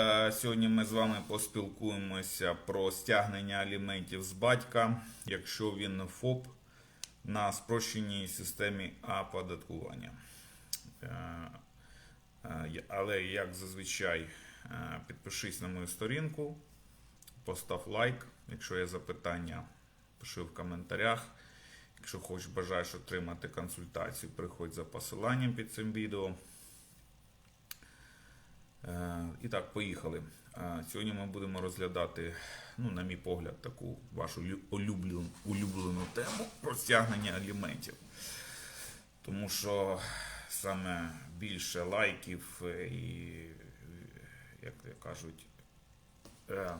Е, Сьогодні ми з вами поспілкуємося про стягнення аліментів з батька, якщо він ФОП на спрощеній системі оподаткування. Е, е, Але як зазвичай, підпишись на мою сторінку, постав лайк. Якщо є запитання, пиши в коментарях. Якщо хочеш бажаєш отримати консультацію, приходь за посиланням під цим відео. Е, І так, поїхали. Е, Сьогодні ми будемо розглядати, ну, на мій погляд, таку вашу улюблену, улюблену тему про стягнення аліментів. Тому що саме більше лайків і, як кажуть, е,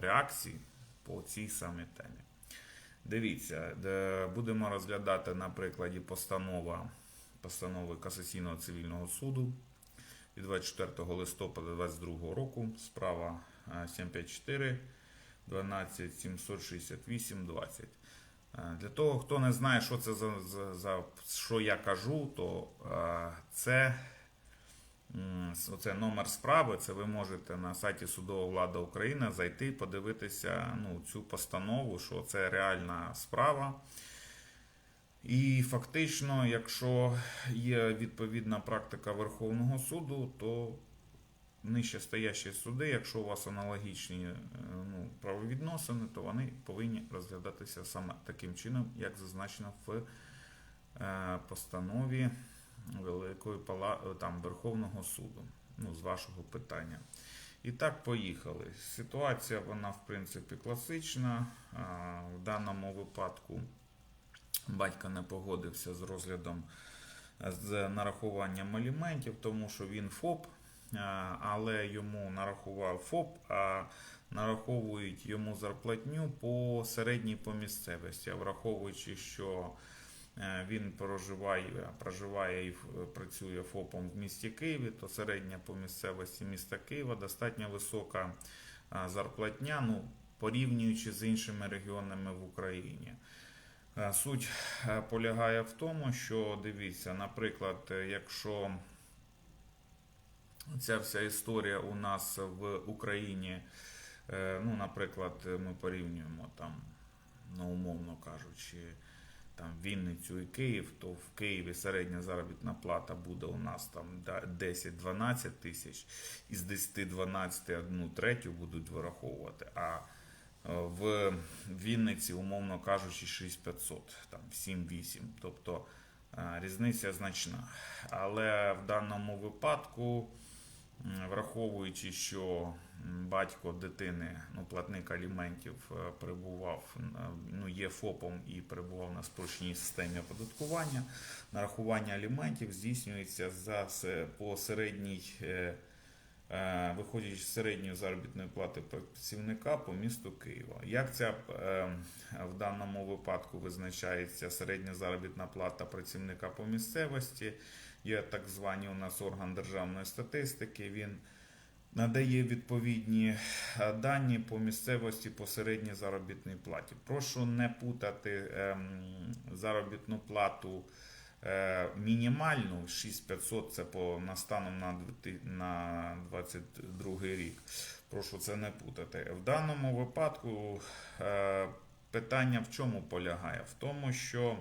реакцій по цій самій темі. Дивіться, будемо розглядати на прикладі постанова, постанови Касаційного цивільного суду від 24 листопада 2022 року. Справа е, 754 12 768 20. Е, Для того, хто не знає, що це за, за, за що я кажу, то е, це оце номер справи. Це ви можете на сайті Судова влада України зайти, подивитися ну, цю постанову, що це реальна справа. І фактично, якщо є відповідна практика Верховного суду, то нижче стоящі суди, якщо у вас аналогічні е, ну, правовідносини, то вони повинні розглядатися саме таким чином, як зазначено в е, постанові Великої е, там, Верховного суду, ну, з вашого питання. І так, поїхали. Ситуація, вона, в принципі, класична. В даному випадку батько не погодився з розглядом е, з нарахуванням аліментів, тому що він ФОП, е, але йому нарахував ФОП, а нараховують йому зарплатню по середній по місцевості, враховуючи, що е, він проживає, проживає і працює ФОПом в місті Києві, то середня по місцевості міста Києва достатньо висока зарплатня, ну, порівнюючи з іншими регіонами в Україні. Е, Суть е, полягає в тому, що дивіться, наприклад, е, якщо ця вся історія у нас в Україні, ну, наприклад, ми порівнюємо там, ну, умовно кажучи, там Вінницю і Київ, то в Києві середня заробітна плата буде у нас там 10-12 тисяч, із 10-12 одну третю будуть вираховувати. А в Вінниці, умовно кажучи, 6500, там 7-8. Тобто е, різниця значна. Але в даному випадку, враховуючи, що батько дитини, ну, платник аліментів, е, перебував, е, ну, є ФОПом і перебував на спрощеній системі оподаткування, нарахування аліментів здійснюється за, по середній. Е, виходячи з середньої заробітної плати працівника по місту Києва. Як ця е, в даному випадку визначається середня заробітна плата працівника по місцевості? Є так званий у нас орган державної статистики. Він надає відповідні е, дані по місцевості по середній заробітній платі. Прошу не путати ем, заробітну плату мінімальну 6500 це по на станом на 2000 на 22 рік. Прошу це не путати. В даному випадку е, питання в чому полягає? В тому, що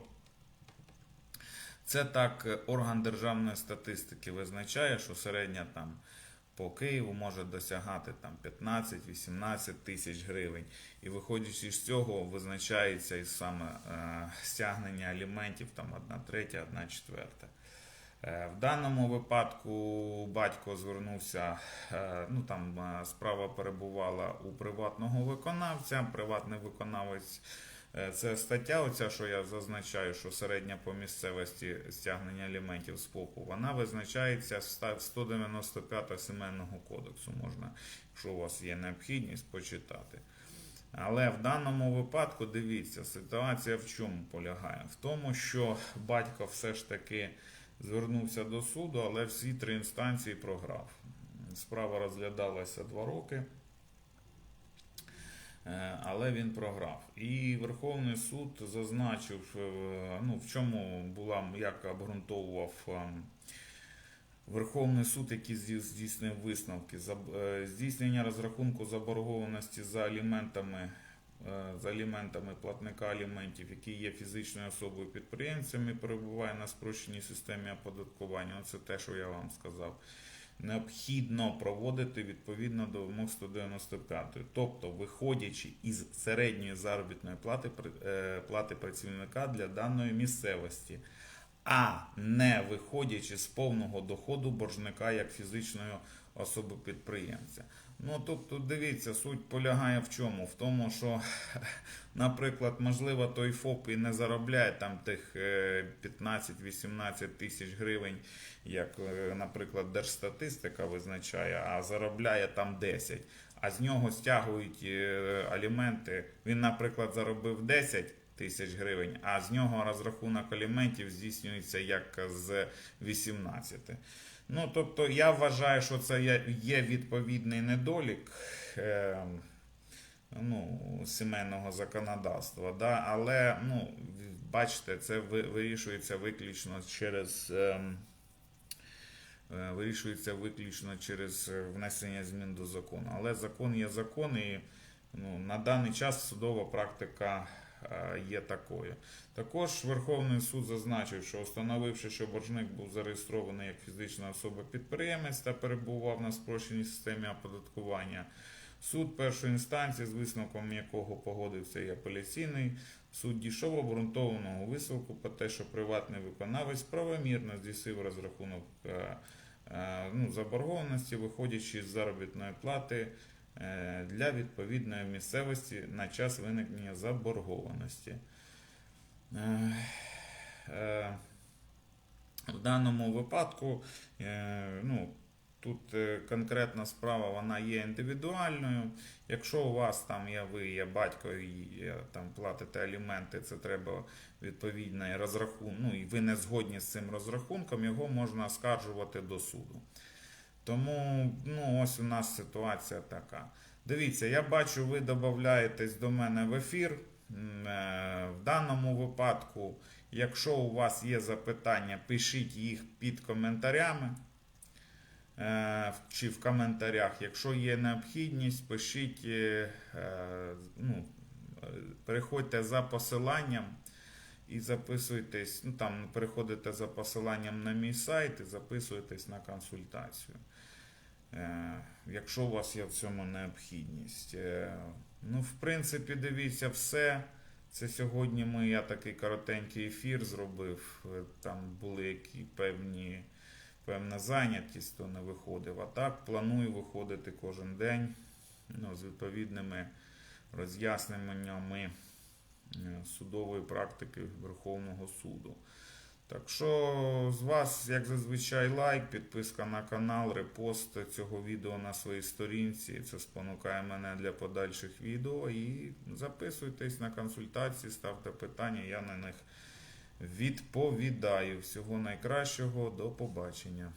це так е, орган державної статистики визначає, що середня там по Києву може досягати там 15-18 тисяч гривень. І виходячи з цього, визначається і саме е, стягнення аліментів там 1 третя, 1 четверта. Е, В даному випадку батько звернувся, е, ну там справа перебувала у приватного виконавця. Приватний виконавець це стаття, оця, що я зазначаю, що середня по місцевості стягнення аліментів з ФОПу, вона визначається з ста- 195 сімейного кодексу. Можна, якщо у вас є необхідність, почитати. Але в даному випадку дивіться, ситуація в чому полягає? В тому, що батько все ж таки звернувся до суду, але всі три інстанції програв. Справа розглядалася два роки, е, але він програв. І Верховний суд зазначив, е, ну, в чому була, як обґрунтовував ем, Верховний суд, який здійснив висновки, е, здійснення розрахунку заборгованості за аліментами, е, за аліментами платника аліментів, який є фізичною особою підприємцем і перебуває на спрощеній системі оподаткування. Це те, що я вам сказав. Необхідно проводити відповідно до вимог 195. Тобто, виходячи із середньої заробітної плати, е, плати працівника для даної місцевості а не виходячи з повного доходу боржника як фізичної особи підприємця. Ну тобто, дивіться, суть полягає в чому? В тому, що, наприклад, можливо, той ФОП і не заробляє там тих е, 15-18 тисяч гривень, як, е, наприклад, Держстатистика визначає, а заробляє там 10. А з нього стягують е, аліменти. Він, наприклад, заробив 10 тисяч гривень, а з нього розрахунок аліментів здійснюється як з 18. Ну, тобто, я вважаю, що це є- відповідний недолік е, ну, сімейного законодавства, да? але ну, бачите, це вирішується виключно через. ем, е, Вирішується виключно через внесення змін до закону. Але закон є закон, і ну, на даний час судова практика є такою. Також Верховний суд зазначив, що встановивши, що боржник був зареєстрований як фізична особа підприємець та перебував на спрощеній системі оподаткування, суд першої інстанції, з висновком якого погодився і апеляційний, суд дійшов обґрунтованого висновку про те, що приватний виконавець правомірно здійснив розрахунок е, е, ну, заборгованості, виходячи з заробітної плати е, для відповідної місцевості на час виникнення заборгованості. Е, е, В даному випадку, е, ну, тут е, конкретна справа вона є індивідуальною. Якщо у вас там є ви, є батько і е, там платите аліменти, це треба відповідний розрахунок. Ну і ви не згодні з цим розрахунком, його можна оскаржувати до суду. Тому ну, ось у нас ситуація така. Дивіться, я бачу, ви додаєтесь до мене в ефір. Е, В даному випадку, якщо у вас є запитання, пишіть їх під коментарями е, чи в коментарях. Якщо є необхідність, пишіть, е, ну, переходьте за посиланням і записуйтесь. Ну там переходите за посиланням на мій сайт і записуєтесь на консультацію. Е, Якщо у вас є в цьому необхідність. Е, Ну, в принципі, дивіться все. Це сьогодні ми, я такий коротенький ефір зробив. Е, Там були які певні, певна зайнятість, то не виходив. А так планую виходити кожен день ну, з відповідними роз'ясненнями судової практики Верховного суду. Так що з вас, як зазвичай, лайк, підписка на канал, репост цього відео на своїй сторінці. Це спонукає мене для подальших відео. І записуйтесь на консультації, ставте питання, я на них відповідаю. Всього найкращого, до побачення.